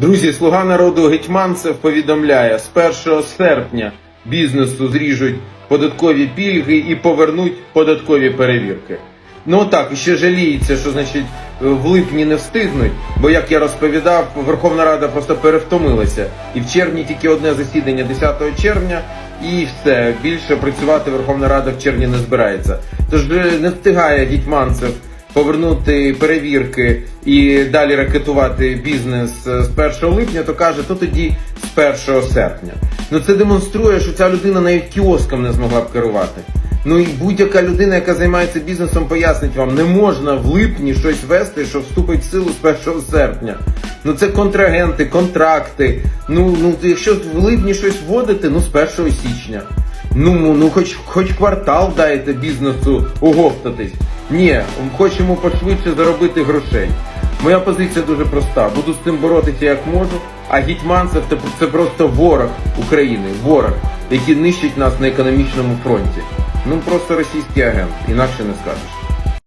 Друзі, слуга народу Гетьманцев повідомляє, з 1 серпня бізнесу зріжуть податкові пільги і повернуть податкові перевірки. Ну так, і ще жаліється, що значить в липні не встигнуть, бо як я розповідав, Верховна Рада просто перевтомилася. І в червні тільки одне засідання 10 червня, і все більше працювати Верховна Рада в червні не збирається. Тож е, не встигає Гетьманцев повернути перевірки і далі ракетувати бізнес е, з 1 липня, то каже, то тоді з 1 серпня. Ну це демонструє, що ця людина навіть кіоском не змогла б керувати. Ну і будь-яка людина, яка займається бізнесом, пояснить вам, не можна в липні щось вести, що вступить в силу з 1 серпня. Ну це контрагенти, контракти. Ну ну якщо в липні щось вводити, ну з 1 січня. Ну, ну, ну хоч хоч квартал дайте бізнесу оговтатись. Ні, хочемо пошвидше заробити грошей. Моя позиція дуже проста. Буду з цим боротися як можу. А Гетьманцев це, просто ворог України, ворог, який нищить нас на економічному фронті. Ну просто російський агент, інакше не скажеш.